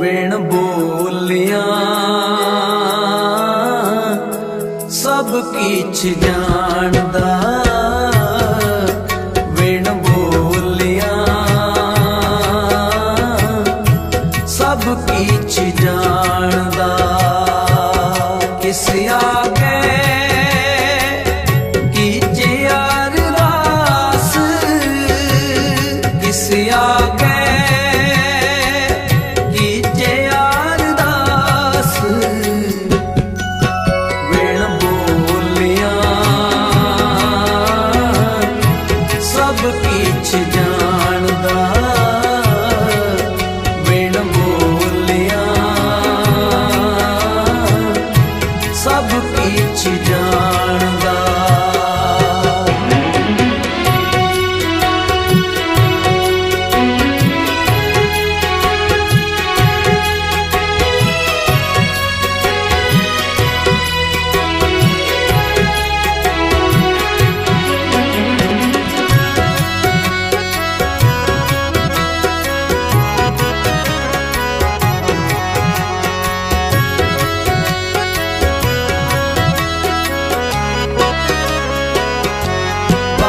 ਵੇਣ ਬੋਲੀਆਂ। ਸਭ ਕੀਛ ਜਾਣਦਾ। ਵੇਣ ਬੋਲਿਆ। ਸਭ ਕੀਛ ਜਾਣਦਾ। ਕਿਸ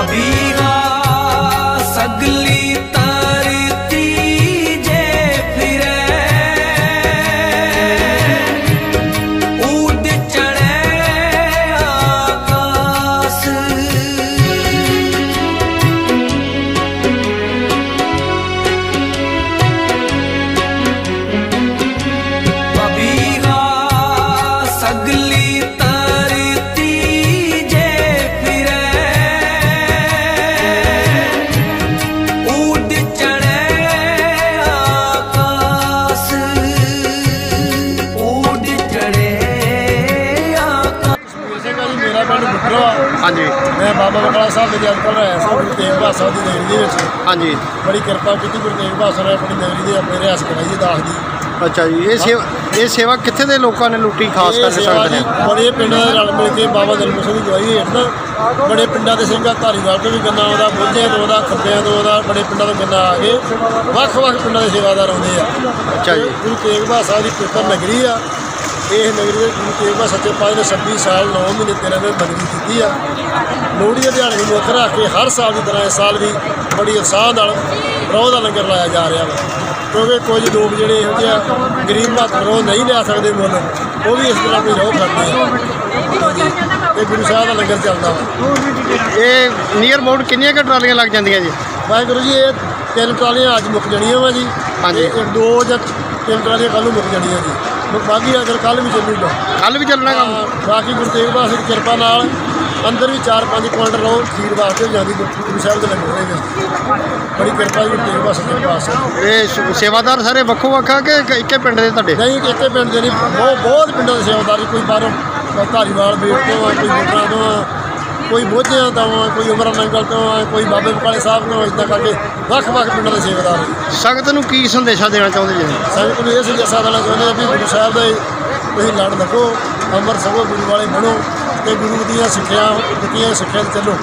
ਬਬੀਰਾ ਸਗਲੀ ਹਾਂਜੀ। ਮੈਂ ਬਾਬਾ ਬਕਾਲਾ ਸਾਹਿਬ ਦੇ ਜਨ ਕਰ ਰਿਹਾ ਸੀ ਗੁਰੂ ਤੇਗ ਬਹਾਦਰ ਸਾਹਿਬ ਦੀ ਨਗਰੀ ਦੇ ਵਿੱਚ। ਹਾਂਜੀ। ਬੜੀ ਕਿਰਪਾ ਕੀਤੀ ਗੁਰੂ ਤੇਗ ਬਹਾਦਰ ਨੇ ਆਪਣੀ ਨਗਰੀ ਦੇ ਆਪਣੇ ਰਿਆਸ ਕਰਾਈ ਦਾਸ ਦੀ। ਅੱਛਾ ਜੀ ਇਹ ਸੇਵਾ ਇਹ ਸੇਵਾ ਕਿੱਥੇ ਦੇ ਲੋਕਾਂ ਨੇ ਲੁੱਟੀ ਖਾਸ ਸੇਵਾ ਸੰਗਤ ਨੇ? ਜੀ ਬੜੇ ਪਿੰਡਾਂ ਦੇ ਰਲ ਮਿਲ ਕੇ ਬਾਬਾ ਦਲਮ ਸਿੰਘ ਦੀ ਗਵਾਹੀ ਹੇਠ ਨਾ ਬੜੇ ਪਿੰਡਾਂ ਦੇ ਸਿੰਘਾਂ ਧਾਰੀਵਾਲ ਤੋਂ ਵੀ ਗੰਨਾ ਆਉਂਦਾ ਬੋਝਿਆਂ ਤੋਂ ਆਉਂਦਾ ਖੱਬਿਆਂ ਤੋਂ ਆਉਂਦਾ ਬੜੇ ਪਿੰਡਾਂ ਤੋਂ ਗੰਨਾ ਆ ਕੇ ਵੱਖ-ਵੱਖ ਪਿੰਡਾਂ ਦੇ ਸੇਵਾਦਾਰ ਆਉਂਦੇ ਆ। ਅੱਛਾ ਜੀ। ਗੁਰੂ ਤੇਗ ਬਹਾਦਰ ਸਾਹਿਬ ਦੀ ਪਵਿੱਤਰ ਨਗਰੀ ਆ ਇਹ ਨਗਰੀ ਦੇ ਗੁਰੂ ਤੇਗ ਬਹਾਦਰ ਸੱਚੇ ਪਾਤਸ਼ਾਹ ਨੇ 26 ਸਾਲ 9 ਮਹੀਨੇ 13 ਦਿਨ ਬੰਦਗੀ ਕੀਤੀ ਆ। ਲੋਹੜੀ ਦੇ ਦਿਹਾੜੇ ਨੂੰ ਮੁੱਖ ਰੱਖ ਕੇ ਹਰ ਸਾਲ ਦੀ ਤਰ੍ਹਾਂ ਇਸ ਸਾਲ ਵੀ ਬੜੀ ਉਤਸ਼ਾਹ ਨਾਲ ਰੋਹ ਦਾ ਲੰਗਰ ਲਾਇਆ ਜਾ ਰਿਹਾ ਵਾ। ਕਿਉਂਕਿ ਕੁਝ ਲੋਕ ਜਿਹੜੇ ਇਹੋ ਜਿਹੇ ਆ, ਗਰੀਬ ਭਗਤ ਰੋਹ ਨਹੀਂ ਲਿਆ ਸਕਦੇ ਮੁੱਲ ਉਹ ਵੀ ਇਸ ਤਰ੍ਹਾਂ ਕੋਈ ਰੋਹ ਕਰਦੇ ਆ। ਇਹ ਗੁਰੂ ਸਾਹਿਬ ਦਾ ਲੰਗਰ ਚੱਲਦਾ ਵਾ। ਇਹ ਨੀਅਰ ਅਬਾਊਟ ਕਿੰਨੀਆਂ ਕੁ ਟਰਾਲੀਆਂ ਲੱਗ ਜਾਂਦੀਆਂ ਜੀ? ਵਾਹਿਗੁਰੂ ਜੀ ਇਹ ਤਿੰਨ ਟਰਾਲੀਆਂ ਅੱਜ ਮੁੱਕ ਜਾਣੀਆਂ ਵਾ ਜੀ। ਹਾਂਜੀ। ਤੇ ਇੱਕ ਦੋ ਜਾਂ ਤਿੰਨ ਟਰਾਲੀਆਂ ਕੱਲ ਨੂੰ ਮੁੱਕ ਜਾਣੀਆਂ ਜੀ। ਹੁਣ ਬਾਕੀ ਅਗਰ ਕੱਲ ਵੀ ਚੱਲੂਗਾ। ਕੱਲ ਵੀ ਚੱਲਣਾ ਕੰਮ? ਬਾਕੀ ਗੁਰੂ ਤੇਗ ਬਹਾਦਰ ਦੀ ਕਿਰਪਾ ਨਾਲ ਅੰਦਰ ਵੀ 4-5 ਕੁਇੰਟਲ ਰੋ ਖੀਰ ਵਾਸਤੇ ਜਾਂਦੀ ਗੁਰੂ ਸਾਹਿਬ ਦੇ ਲੰਗਰ ਦੇ ਵਿੱਚ ਬੜੀ ਕਿਰਪਾ ਜੀ ਤੇਗ ਬਹਾਦਰ ਦੇ ਪਾਸ ਇਹ ਸੇਵਾਦਾਰ ਸਾਰੇ ਵੱਖੋ ਵੱਖਾ ਕਿ ਇੱਕ- ਪਿੰਡ ਦੇ ਤੁਹਾਡੇ? ਨਹੀਂ ਇੱਕੇ ਪਿੰਡ ਦੇ ਨਹੀਂ ਬਹੁਤ ਬਹੁਤ ਪਿੰਡਾਂ ਦੇ ਸੇਵਾਦਾਰੀ ਕੋਈ ਬਾਹਰੋਂ ਧਾਰੀਵਾਲ ਬੇਟ ਤੋਂ ਕੋਈ ਮੋਟਰਾਂ ਤੋਂ ਕੋਈ ਬੋਝਿਆਂ ਤੋਂ ਆ ਕੋਈ ਉਮਰਾ ਨੰਗਲ ਤੋਂ ਆ ਕੋਈ ਬਾਬੇ ਬਕਾਲੇ ਸਾਹਿਬ ਤੋਂ ਇਦਾਂ ਕਰਕੇ ਵੱਖ-ਵੱਖ ਪਿੰਡਾਂ ਦੇ ਸੇਵਾਦਾਰ। ਸੰਗਤ ਨੂੰ ਕੀ ਸੰਦੇਸ਼ਾ ਦੇਣਾ ਚਾਹੁੰਦੇ ਜੀ ਸੰਗਤ ਨੂੰ ਇਹ ਸੰਦੇਸ਼ਾ ਦੇਣਾ ਚਾਹੁੰਦੇ ਆ ਵੀ ਗੁਰੂ ਸਾਹਿਬ ਦੇ ਤੁਸੀਂ ਲੜ ਲੱਗੋ ਅੰਮ੍ਰਿਤ ਛਕੋ ਗੁਰੂ ਵਾਲੇ ਬਣੋ ਤੇ ਗੁਰੂ ਦੀਆਂ ਸਿੱਖਿਆ ਦਿੱਤੀਆਂ ਸਿੱਖਿਆ ਤੇ ਚੱਲੋ